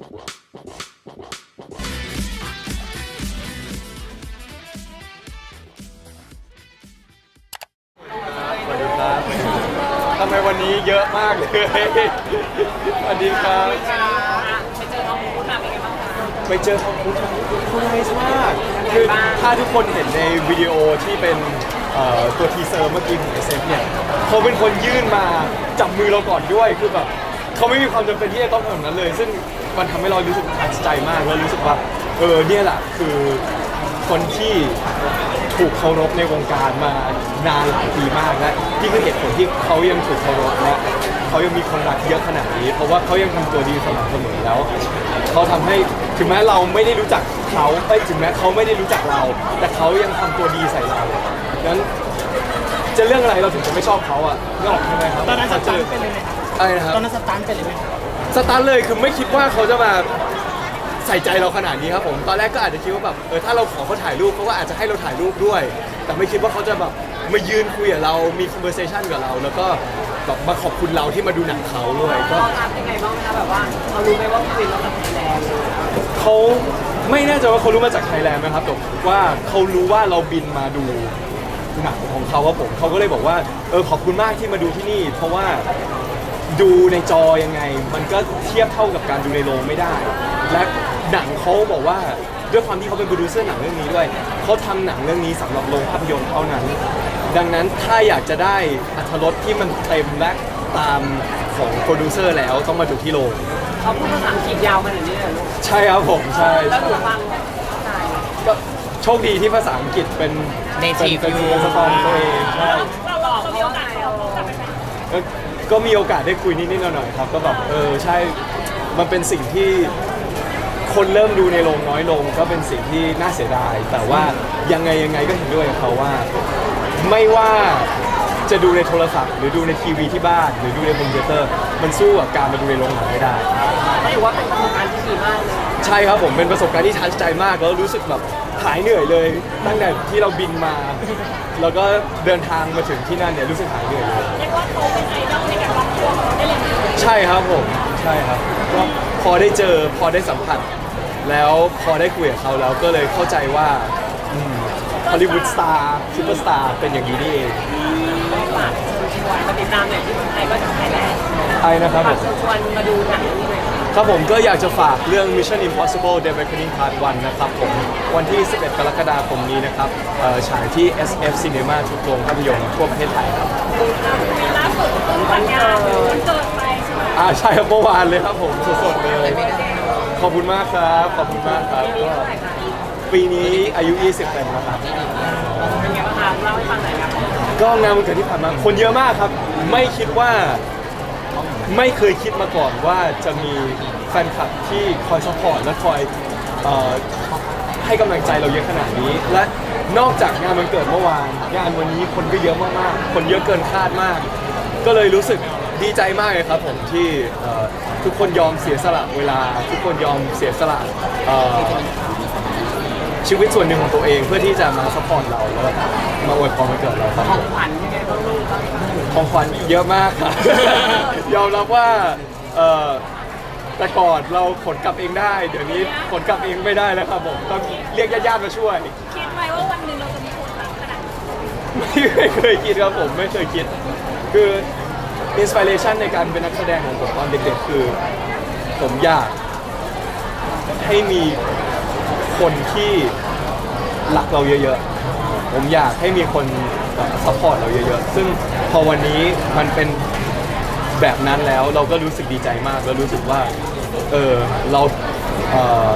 สวัสดีครับทำไมวันนี้เยอะมากเลย สวัสดีครับ ไปเจอทอมครูซมาไปเจอทอมครูซคุณไนส์มาก คือถ้าทุกคนเห็นในวิดีโอที่เป็นเอ่อตัวทีเซอร์เมื่อกี้ของ SF เนี่ยเขาเป็นคนยื่นมาจับมือเราก่อนด้วย คือแบบ เขาไม่มีความจำเป็นที่จะต้องทำแบบนั้นเลย ซึ่งมันทำให้เรารู้สึกประทับใจมากแล้วรู้สึกว่าเออเนี่ยแหละคือคนที่ถูกเคารพในวงการมานานหลายปีมากและนี่คือเหตุผลที่เขายังถูกเคารพและเขายังมีคนรักเยอะขนาดนี้ เพราะว่าเขายังทำตัวดีสม่ำเสมอแล้ว เขาทำให้ถึงแม้เราไม่ได้รู้จักเขาไอ้ยถึงแม้เขาไม่ได้รู้จักเรา แต่เขายังทำตัวดีใส่เราดังนั้นจะเรื่องอะไรเราถึงจะไม่ชอบเขาอะนึกออกใช่ไหมครับตอนนั้นสถ้าเจตันอเป็นเลยไหมครับ อะไรนะครับ ตอนนั้นสตันเป็นเลยไหมครับสตาร์ทเลยคือไม่คิดว่าเขาจะมาใส่ใจเราขนาดนี้ครับผม ตอนแรกก็อาจจะคิดว่าแบบเออถ้าเราขอเขาถ่ายรูปเขาก็อาจจะให้เราถ่ายรูปด้วย แต่ไม่คิดว่าเขาจะแบบมายืนคุยกับเรา มี conversation กับเรา แล้วก็แบบมาขอบคุณเราที่มาดูหนังเขาด้วยก็เราทำยังไงบ้างคะแบบว่าเรารู้ไหมว่าพี่วินเราจากไทยแลนด์เขาไม่แน่ใจว่าเขารู้มาจากไทยแลนด์ไหมครับแต่ว่าเขารู้ว่าเราบินมาดูหนังของเขาครับผมเขาก็เลยบอกว่าเออขอบคุณมากที่มาดูที่นี่ เพราะว่า ดูในจอยังไง มันก็เทียบเท่ากับการดูในโรงไม่ได้ และหนังเขาบอกว่าด้วยความที่เขาเป็นโปรดิวเซอร์หนังเรื่องนี้ด้วยเขาทำหนังเรื่องนี้สำหรับโรงภาพยนตร์เท่านั้น ดังนั้นถ้าอยากจะได้อรรถรสที่มันเต็มและตามของโปรดิวเซอร์แล้วต้องมาดูที่โรงเขาพูดภาษาอังกฤษยาวขนาดนี้เลยเหรอลูกใช่ครับผมใช่แล้วหนูใช่ฟังเข้าใจก็โชคดีที่ภาษาอังกฤษเป็น Native เป็นอยู่ เป็นสตอมตัวเองใช่ เราบอกเขาว่าไงเราก็ ก็มีโอกาสได้คุยนิดๆหน่อยๆครับ ก็แบบเออใช่มันเป็นสิ่งที่คนเริ่มดูในโรงน้อยลง ก็เป็นสิ่งที่น่าเสียดาย แต่ว่ายังไงยังไงก็เห็นด้วยกับเขาว่า ไม่ว่าจะดูในโทรศัพท์ หรือดูในทีวีที่บ้าน หรือดูในคอมพิวเตอร์ มันสู้กับการมาดูในโรงหนังไม่ได้ ถือว่าเป็นประสบการณ์ที่ดีมากเลย ใช่ครับผมเป็นประสบการณ์ที่ทัชใจมากแล้วรู้สึกแบบ หายเหนื่อยเลยตั้งแต่ที่เราบินมา แล้วก็เดินทางมาถึงที่นั่นเนี่ยรู้สึกหายเหนื่อยเลยเรียกว่าเขาเป็นไอดอลในการรับตัวของเราได้เลยนะใช่ครับผมใช่ครับก็พอได้เจอพอได้สัมผัส แล้วพอได้คุยกับเขาแล้วก็เลยเข้าใจว่าฮอลลีวูดสตาร์ซูเปอร์สตาร์เป็นอย่างนี้นี่เองฝากเชิญชวนมาติดตามหน่อยที่เมืองไทยก็จากไทยแลนด์ใช่นะครับผฝากมเชิญชวนมาดูหนังเรื่องนี้หน่อย ค่ะครับผมก็อยากจะฝากเรื่อง Mission Impossible Dead Reckoning Part 1 นะครับผม วันที่ 11 กรกฎาคมนี้นะครับเอ่อฉายที่ SF Cinema ทุกโรงภาพยนตร์ทั่วประเทศไทยครับ ล่าสุดเพิ่งแต่งงานวันเกิดไปใช่ไหมอ่าใช่ครับเมื่อวานเลยครับผมสดๆเลย ขอบคุณมากครับ ขอบคุณมากครับก็ปีนี้อายุ 20เป็นแล้วครับ เป็นไงบ้างคะเล่าให้ฟังหน่อยครับก็งานวันเกิดที่ผ่านมาคนเยอะมากครับ ไม่คิดว่า ไม่เคยคิดมาก่อนว่าจะมีแฟนคลับที่คอยซัพพอร์ตและคอยเอ่อให้กำลังใจเราเยอะขนาดนี้ และนอกจากงานวันเกิดเมื่อวาน งานวันนี้คนก็เยอะมากๆ คนเยอะเกินคาดมาก ก็เลยรู้สึกดีใจมากเลยครับผมที่เอ่อทุกคนยอมเสียสละเวลา ทุกคนยอมเสียสละเอ่อ ชีวิตส่วนหนึ่งของตัวเองเพื่อที่จะมาซัพพอร์ตเราแล้วก็มาอวยพรวันเกิดเราครับของขวัญยังไงบ้างลูกของขวัญเยอะมากครับ ยอมรับว่าเอ่อแต่ก่อนเราขนกลับเองได้ เดี๋ยวนี้ขนกลับเองไม่ได้แล้วครับผมต้องเรียกญาติๆมาช่วย คิดไหมว่าวันหนึ่งเราจะมีคนรักขนาดนี้ไม่เคยคิดครับผมไม่เคยคิด คืออินสปิเรชันในการเป็นนักแสดงของผมตอนเด็กๆคือ ผมอยากให้มี คนที่รักเราเยอะๆ ผมอยากให้มีคนซัพพอร์ตเราเยอะๆ ซึ่งพอวันนี้มันเป็นแบบนั้นแล้วเราก็รู้สึกดีใจมากแล้วรู้สึกว่า เออเราเอ่อ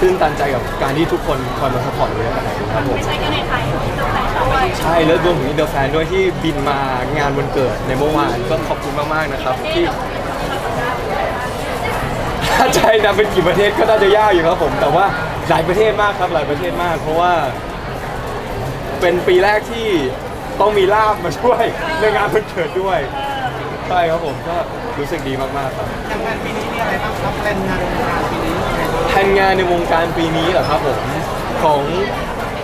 ตื้นตันใจกับการที่ทุกคนคอยมาซัพพอร์ตเราเยอะขนาดนี้ครับผม ไม่ใช่แค่ในไทยที่ต้องแต่งด้วย ใช่แล้วรวมถึงอินเตอร์แฟนด้วยที่บินมางานวันเกิดในเมื่อวานก็ขอบคุณมากๆนะครับ ที่ ถ้าใจนะเป็นกี่ประเทศก็น่าจะยากอยู่ครับผม แต่ว่า หลายประเทศมากครับหลายประเทศมาก เพราะว่า เป็นปีแรกที่ต้องมีลาบมาช่วยในงานวันเกิดด้วยใช่ครับผมก็รู้สึกดีมากๆครับอย่างงานปีนี้มีอะไรบ้างครับแผนงานงารปีนี้แผนงานในวงการปีนี้เหรอครับผมของ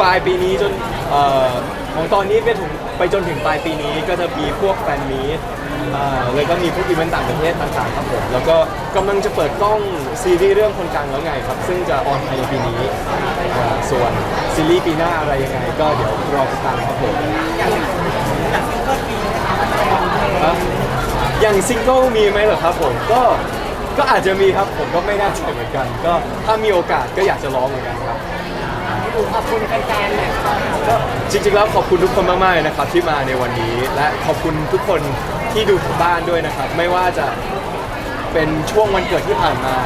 ปลายปีนี้จนเอ่อ ของตอนนี้ไปถึงไปจนถึงปลายปีนี้ก็จะมีพวกแฟนมีตอ่าแล้วก็มีพวกอีเวนต์ต่างประเทศต่างๆครับผมแล้วก็กำลังจะเปิดกล้องซีรีส์เรื่องคนกลางแล้วไงครับซึ่งจะออนภายในปีนี้อ่าส่วนซีรีส์ปีหน้าอะไรยังไง ก็เดี๋ยวรอติดตามครับผมอย่างอย่างซิงเกิลปีนะคะมันจะลองเพลงครับอย่างซิงเกิลมีไหมเหรอครับผมก็ก็อาจจะมีครับผมก็ไม่แน่ใจเหมือนกัน ก็ถ้ามีโอกาสก็อยากจะร้องเหมือนกันครับ ดูขอบคุณแฟนๆหน่อยค่ะก็จริงๆแล้วขอบคุณทุกคนมากๆเลยนะครับที่มาในวันนี้ และขอบคุณทุกคนที่ดูทางบ้านด้วยนะครับ ไม่ว่าจะเป็นช่วงวันเกิดที่ผ่านมา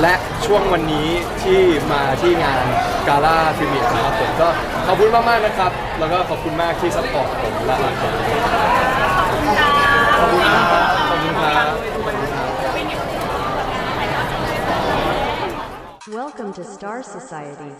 และช่วงวันนี้ที่มาที่งานกาล่าพรีเมียร์นะครับผมก็ขอบคุณมากๆนะครับ แล้วก็ขอบคุณมากที่ซัพพอร์ตผมและรักผมขอบคุณครับขอบคุณครับ Welcome to Star Society.